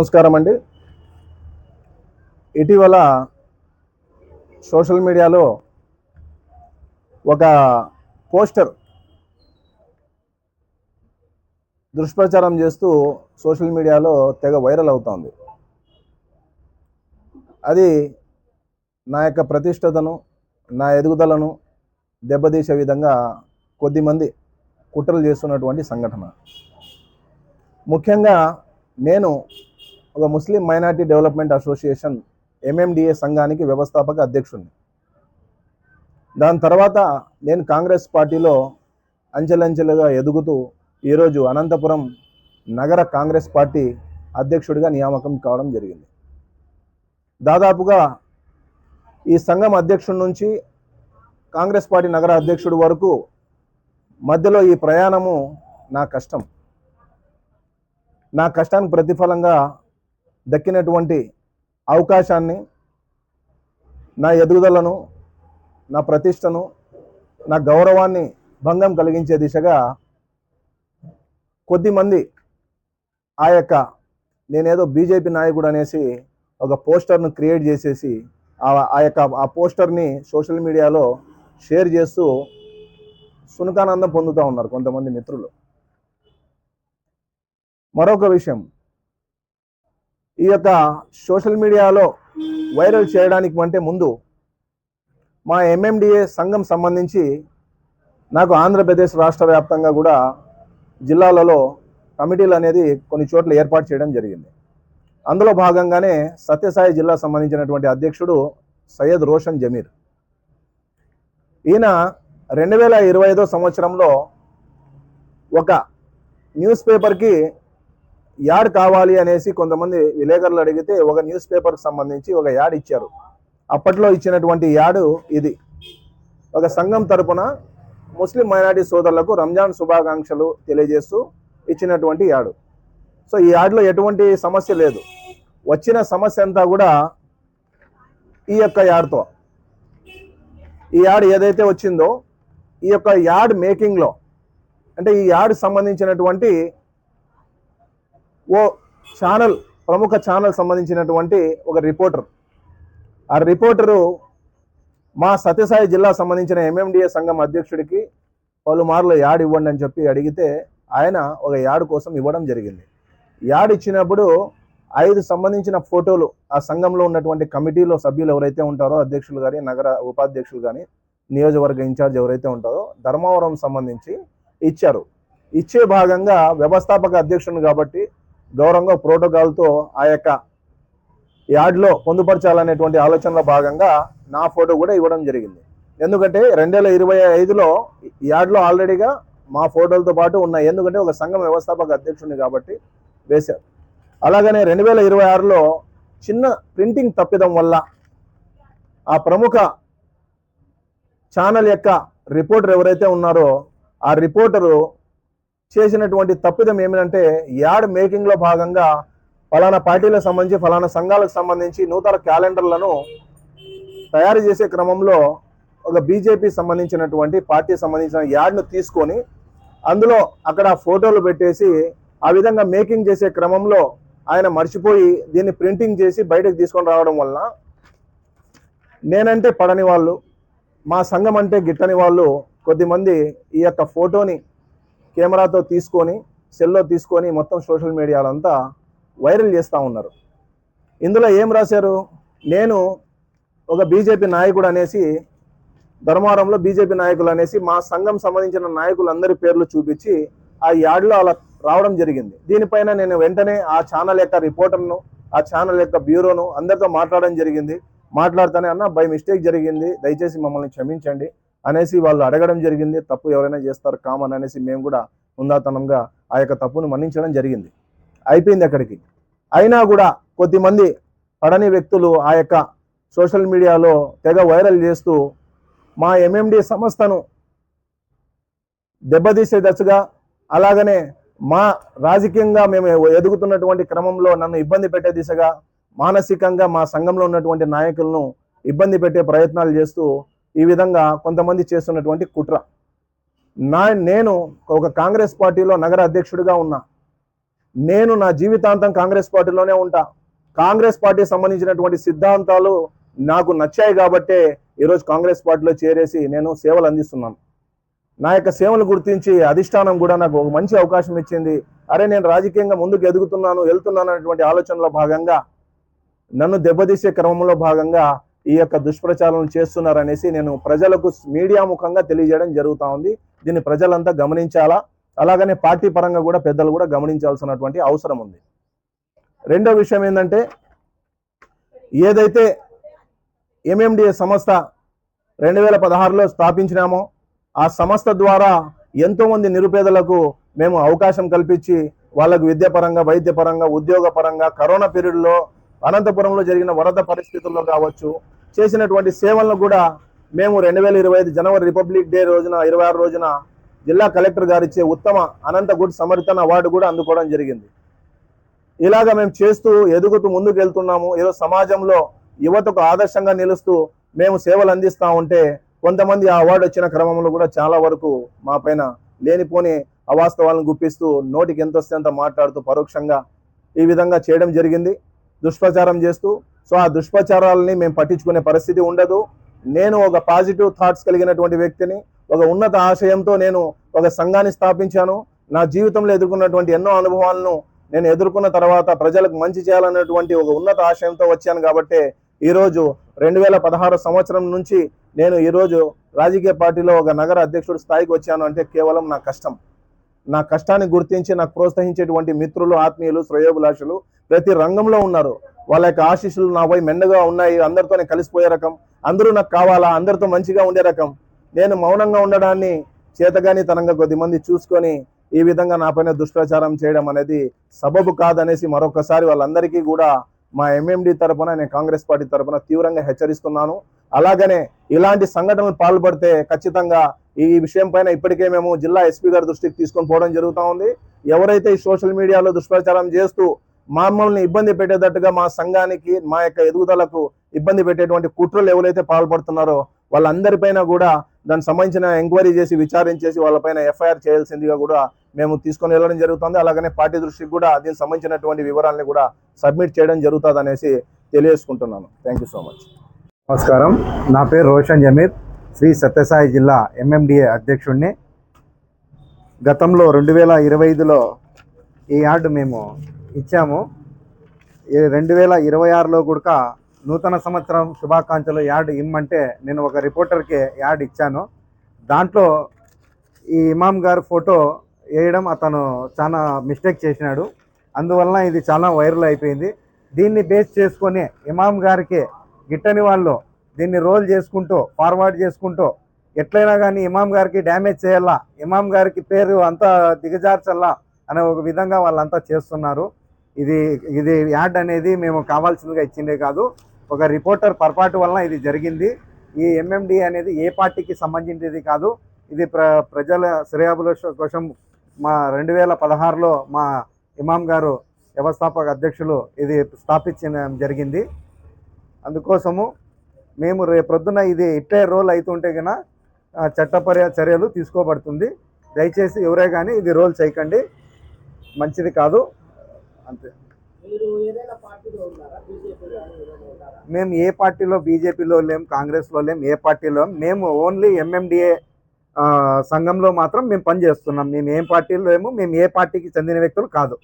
నమస్కారం అండి. ఇటీవల సోషల్ మీడియాలో ఒక పోస్టర్ దుష్ప్రచారం చేస్తూ సోషల్ మీడియాలో తెగ వైరల్ అవుతోంది. అది నా యొక్క ప్రతిష్టతను నా ఎదుగుదలను దెబ్బతీసే విధంగా కొద్దిమంది కుట్రలు చేస్తున్నటువంటి సంఘటన. ముఖ్యంగా నేను ఒక Muslim minority development association MMDA సంఘానికి వ్యవస్థాపక అధ్యక్షుడిని దాని తర్వాత నేను కాంగ్రెస్ పార్టీలో అంచెలంచెలుగా ఎదుగుతూ ఈరోజు అనంతపురం నగర కాంగ్రెస్ పార్టీ అధ్యక్షుడిగా నియామకం కావడం జరిగింది. దాదాపుగా ఈ సంఘం అధ్యక్షుడి నుంచి కాంగ్రెస్ పార్టీ నగర అధ్యక్షుడి వరకు మధ్యలో ఈ ప్రయాణము నా కష్టం. నా కష్టానికి ప్రతిఫలంగా దక్కినటువంటి అవకాశాన్ని నా ఎదుగుదలను నా ప్రతిష్టను నా గౌరవాన్ని భంగం కలిగించే దిశగా కొద్దిమంది ఆ యొక్క నేనేదో బీజేపీ నాయకుడు అనేసి ఒక పోస్టర్ను క్రియేట్ చేసేసి ఆ ఆ యొక్క ఆ పోస్టర్ని సోషల్ మీడియాలో షేర్ చేస్తూ సునకానందం పొందుతూ ఉన్నారు కొంతమంది మిత్రులు. మరొక విషయం ఈ యొక్క సోషల్ మీడియాలో వైరల్ చేయడానికి అంటే ముందు మా ఎంఎండిఏ సంఘం సంబంధించి నాకు ఆంధ్రప్రదేశ్ రాష్ట్ర వ్యాప్తంగా కూడా జిల్లాలలో కమిటీలు అనేది కొన్ని చోట్ల ఏర్పాటు చేయడం జరిగింది. అందులో భాగంగానే సత్యసాయి జిల్లా సంబంధించినటువంటి అధ్యక్షుడు సయ్యద్ రోషన్ జమీర్. ఈయన రెండు వేల ఇరవై ఐదో సంవత్సరంలో ఒక న్యూస్ పేపర్కి యాడ్ కావాలి అనేసి కొంతమంది విలేకరులు అడిగితే ఒక న్యూస్ పేపర్కి సంబంధించి ఒక యాడ్ ఇచ్చారు. అప్పట్లో ఇచ్చినటువంటి యాడు ఇది. ఒక సంఘం తరపున ముస్లిం మైనార్టీ సోదరులకు రంజాన్ శుభాకాంక్షలు తెలియజేస్తూ ఇచ్చినటువంటి యాడు. సో ఈ యాడ్లో ఎటువంటి సమస్య లేదు. వచ్చిన సమస్య అంతా కూడా ఈ యొక్క యాడ్తో. ఈ యాడ్ ఏదైతే వచ్చిందో ఈ యొక్క యాడ్ మేకింగ్లో అంటే ఈ యాడ్ సంబంధించినటువంటి ఓ ఛానల్ ప్రముఖ ఛానల్ సంబంధించినటువంటి ఒక రిపోర్టర్. ఆ రిపోర్టరు మా సత్యసాయి జిల్లా సంబంధించిన ఎంఎండిఏ సంఘం అధ్యక్షుడికి పలుమార్లు యాడ్ ఇవ్వండి అని చెప్పి అడిగితే ఆయన ఒక యాడ్ కోసం ఇవ్వడం జరిగింది. యాడ్ ఇచ్చినప్పుడు ఐదు సంబంధించిన ఫోటోలు ఆ సంఘంలో ఉన్నటువంటి కమిటీలో సభ్యులు ఎవరైతే ఉంటారో అధ్యక్షులు కానీ నగర ఉపాధ్యక్షులు కానీ నియోజకవర్గ ఇన్ఛార్జ్ ఎవరైతే ఉంటారో ధర్మవరం సంబంధించి ఇచ్చారు. ఇచ్చే భాగంగా వ్యవస్థాపక అధ్యక్షుడు కాబట్టి గౌరవంగా ప్రోటోకాల్తో ఆ యొక్క యాడ్లో పొందుపరచాలనేటువంటి ఆలోచనలో భాగంగా నా ఫోటో కూడా ఇవ్వడం జరిగింది. ఎందుకంటే రెండు వేల ఇరవై ఐదులో యాడ్లో ఆల్రెడీగా మా ఫోటోలతో పాటు ఉన్నాయి. ఎందుకంటే ఒక సంఘం వ్యవస్థాపక అధ్యక్షుడిని కాబట్టి వేశారు. అలాగనే రెండు వేల ఇరవై ఆరులో చిన్న ప్రింటింగ్ తప్పిదం వల్ల ఆ ప్రముఖ ఛానల్ యొక్క రిపోర్టర్ ఎవరైతే ఉన్నారో ఆ రిపోర్టరు చేసినటువంటి తప్పిదం ఏమిటంటే యాడ్ మేకింగ్లో భాగంగా ఫలానా పార్టీలకు సంబంధించి ఫలానా సంఘాలకు సంబంధించి నూతన క్యాలెండర్లను తయారు చేసే క్రమంలో ఒక బీజేపీ సంబంధించినటువంటి పార్టీ సంబంధించిన యాడ్ను తీసుకొని అందులో అక్కడ ఫోటోలు పెట్టేసి ఆ విధంగా మేకింగ్ చేసే క్రమంలో ఆయన మర్చిపోయి దీన్ని ప్రింటింగ్ చేసి బయటకు తీసుకొని రావడం వలన నేనంటే పడని వాళ్ళు మా సంఘం అంటే గిట్టని వాళ్ళు కొద్దిమంది ఈ యొక్క ఫోటోని కెమెరాతో తీసుకొని సెల్లో తీసుకొని మొత్తం సోషల్ మీడియాలో అంతా వైరల్ చేస్తూ ఉన్నారు. ఇందులో ఏం రాశారు? నేను ఒక బీజేపీ నాయకుడు అనేసి ధర్మవరంలో బీజేపీ నాయకులు అనేసి మా సంఘం సంబంధించిన నాయకులందరి పేర్లు చూపించి ఆ యాడ్లో అలా రావడం జరిగింది. దీనిపైన నేను వెంటనే ఆ ఛానల్ యొక్క రిపోర్టర్ను ఆ ఛానల్ యొక్క బ్యూరోను అందరితో మాట్లాడడం జరిగింది. మాట్లాడుతానే అన్న బై మిస్టేక్ జరిగింది. దయచేసి మమ్మల్ని క్షమించండి. అనేసి వాళ్ళు అడగడం జరిగింది తప్పు ఎవరైనా చేస్తారు కామన్ అనేసి మేము కూడా ఉందాతనంగా ఆ యొక్క తప్పును మన్నించడం జరిగింది. అయిపోయింది అక్కడికి. అయినా కూడా కొద్దిమంది పడని వ్యక్తులు ఆ యొక్క సోషల్ మీడియాలో తెగ వైరల్ చేస్తూ మా ఎంఎండి సంస్థను దెబ్బతీసే దశగా అలాగనే మా రాజకీయంగా మేము ఎదుగుతున్నటువంటి క్రమంలో నన్ను ఇబ్బంది పెట్టే దిశగా మానసికంగా మా సంఘంలో ఉన్నటువంటి నాయకులను ఇబ్బంది పెట్టే ప్రయత్నాలు చేస్తూ ఈ విధంగా కొంతమంది చేస్తున్నటువంటి కుట్ర. నా నేను ఒక కాంగ్రెస్ పార్టీలో నగర అధ్యక్షుడిగా ఉన్నా. నేను నా జీవితాంతం కాంగ్రెస్ పార్టీలోనే ఉంటా. కాంగ్రెస్ పార్టీ సంబంధించినటువంటి సిద్ధాంతాలు నాకు నచ్చాయి కాబట్టే ఈరోజు కాంగ్రెస్ పార్టీలో చేరేసి నేను సేవలు అందిస్తున్నాను. నా యొక్క సేవలు గుర్తించి అధిష్టానం కూడా నాకు ఒక మంచి అవకాశం ఇచ్చింది. అరే నేను రాజకీయంగా ముందుకు ఎదుగుతున్నాను వెళ్తున్నాను అనేటువంటి ఆలోచనలో భాగంగా నన్ను దెబ్బతీసే క్రమంలో భాగంగా ఈ యొక్క దుష్ప్రచారం చేస్తున్నారనేసి నేను ప్రజలకు మీడియా ముఖంగా తెలియజేయడం జరుగుతూ ఉంది. దీన్ని ప్రజలంతా గమనించాలా? అలాగనే పార్టీ పరంగా కూడా పెద్దలు కూడా గమనించాల్సినటువంటి అవసరం ఉంది. రెండో విషయం ఏంటంటే ఏదైతే ఎంఎండిఏ సంస్థ రెండు వేల పదహారులో స్థాపించినామో ఆ సంస్థ ద్వారా ఎంతోమంది నిరుపేదలకు మేము అవకాశం కల్పించి వాళ్ళకు విద్యాపరంగా వైద్యపరంగా ఉద్యోగపరంగా కరోనా పీరియడ్లో అనంతపురంలో జరిగిన వరద పరిస్థితుల్లో కావచ్చు చేసినటువంటి సేవలను కూడా మేము రెండు వేల ఇరవై ఐదు జనవరి రిపబ్లిక్ డే రోజున ఇరవై ఆరు రోజున జిల్లా కలెక్టర్ గారు ఇచ్చే ఉత్తమ అనంత గుడ్ సమర్థన అవార్డు కూడా అందుకోవడం జరిగింది. ఇలాగ మేము చేస్తూ ఎదుగుతూ ముందుకు వెళ్తున్నాము ఈరోజు సమాజంలో యువతకు ఆదర్శంగా నిలుస్తూ మేము సేవలు అందిస్తా ఉంటే కొంతమంది ఆ అవార్డు వచ్చిన క్రమంలో కూడా చాలా వరకు మా పైన లేనిపోని అవాస్తవాలను గుప్పిస్తూ నోటికి ఎంత వస్తే అంత మాట్లాడుతూ పరోక్షంగా ఈ విధంగా చేయడం జరిగింది. దుష్ప్రచారం చేస్తూ సో ఆ దుష్ప్రచారాలని మేము పట్టించుకునే పరిస్థితి ఉండదు. నేను ఒక పాజిటివ్ థాట్స్ కలిగినటువంటి వ్యక్తిని ఒక ఉన్నత ఆశయంతో నేను ఒక సంఘాన్ని స్థాపించాను. నా జీవితంలో ఎదుర్కొన్నటువంటి ఎన్నో అనుభవాలను నేను ఎదుర్కొన్న తర్వాత ప్రజలకు మంచి చేయాలన్నటువంటి ఒక ఉన్నత ఆశయంతో వచ్చాను కాబట్టి ఈరోజు రెండు వేల పదహారు సంవత్సరం నుంచి నేను ఈరోజు రాజకీయ పార్టీలో ఒక నగర అధ్యక్షుడు స్థాయికి వచ్చాను అంటే కేవలం నా కష్టం. నా కష్టాన్ని గుర్తించి నాకు ప్రోత్సహించేటువంటి మిత్రులు ఆత్మీయులు శ్రేయోభిలాషులు ప్రతి రంగంలో ఉన్నారు. వాళ్ళ యొక్క ఆశీస్సులు నాపై మెండగా ఉన్నాయి అందరితో నేను కలిసిపోయే రకం. అందరూ నాకు కావాలా? అందరితో మంచిగా ఉండే రకం. నేను మౌనంగా ఉండడాన్ని చేతగాని తనంగా కొద్దిమంది చూసుకొని ఈ విధంగా నా పైన దుష్ప్రచారం చేయడం అనేది సబబు కాదనేసి మరొకసారి వాళ్ళందరికీ కూడా మా ఎంఎండి తరపున నేను కాంగ్రెస్ పార్టీ తరపున తీవ్రంగా హెచ్చరిస్తున్నాను. అలాగనే ఇలాంటి సంఘటనలు పాల్పడితే ఖచ్చితంగా ఈ విషయం పైన ఇప్పటికే మేము జిల్లా ఎస్పీ గారి దృష్టికి తీసుకొని పోవడం జరుగుతూ ఉంది. ఎవరైతే ఈ సోషల్ మీడియాలో దుష్ప్రచారం చేస్తూ మమ్మల్ని ఇబ్బంది పెట్టేటట్టుగా మా సంఘానికి మా యొక్క ఎదుగుదలకు ఇబ్బంది పెట్టేటువంటి కుట్రలు ఎవరైతే పాల్పడుతున్నారో వాళ్ళందరిపైన కూడా దానికి సంబంధించిన ఎంక్వైరీ చేసి విచారించేసి వాళ్ళపైన ఎఫ్ఐఆర్ చేయాల్సిందిగా కూడా మేము తీసుకొని వెళ్ళడం జరుగుతుంది. అలాగనే పార్టీ దృష్టికి కూడా దీనికి సంబంధించినటువంటి వివరాలని కూడా సబ్మిట్ చేయడం జరుగుతుంది అనేసి తెలియజేసుకుంటున్నాను. థ్యాంక్ యూ సో మచ్ నమస్కారం. నా పేరు రోషన్ జమీర్. శ్రీ సత్యసాయి జిల్లా ఎంఎండిఏ అధ్యక్షుడిని గతంలో రెండు వేల ఇరవై ఐదులో ఈ యార్డు మేము ఇచ్చాము. రెండు వేల ఇరవై ఆరులో కూడా నూతన సంవత్సరం శుభాకాంక్షలు యాడ్ ఇమ్మంటే నేను ఒక రిపోర్టర్కి యాడ్ ఇచ్చాను. దాంట్లో ఈ ఇమాం గారు ఫోటో వేయడం అతను చాలా మిస్టేక్ చేసినాడు. అందువలన ఇది చాలా వైరల్ అయిపోయింది. దీన్ని బేస్ చేసుకొని ఇమాం గారికి గిట్టని వాళ్ళు దీన్ని రోల్ చేసుకుంటూ ఫార్వర్డ్ చేసుకుంటూ ఎట్లయినా కానీ ఇమాం గారికి డ్యామేజ్ చేయాలా ఇమాం గారికి పేరు అంతా దిగజార్చల్లా అనే ఒక విధంగా వాళ్ళంతా చేస్తున్నారు. ఇది ఇది యాడ్ అనేది మేము కావాల్సిందిగా ఇచ్చిందే కాదు. ఒక రిపోర్టర్ పొరపాటు వలన ఇది జరిగింది. ఈ ఎంఎండి అనేది ఏ పార్టీకి సంబంధించింది కాదు. ఇది ప్ర ప్రజల శ్రేయాభిలాష కోసం మా రెండు వేల పదహారులో మా ఇమాం గారు వ్యవస్థాపక అధ్యక్షులు ఇది స్థాపించడం జరిగింది. అందుకోసము మేము రేపొద్దున ఇది ఇట్టే రోల్ అవుతుంటే కనుక చట్టపర్య చర్యలు తీసుకోబడుతుంది. దయచేసి ఎవరే కానీ ఇది రోల్ చేయకండి. మంచిది కాదు. అంతే. మేము ఏ పార్టీలో బీజేపీలో లేం కాంగ్రెస్లో లేం ఏ పార్టీలో మేము ఓన్లీ ఎంఎండిఏ సంఘంలో మాత్రం మేము పనిచేస్తున్నాం. మేము ఏం పార్టీలో లేము మేము ఏ పార్టీకి చెందిన వ్యక్తులు కాదు.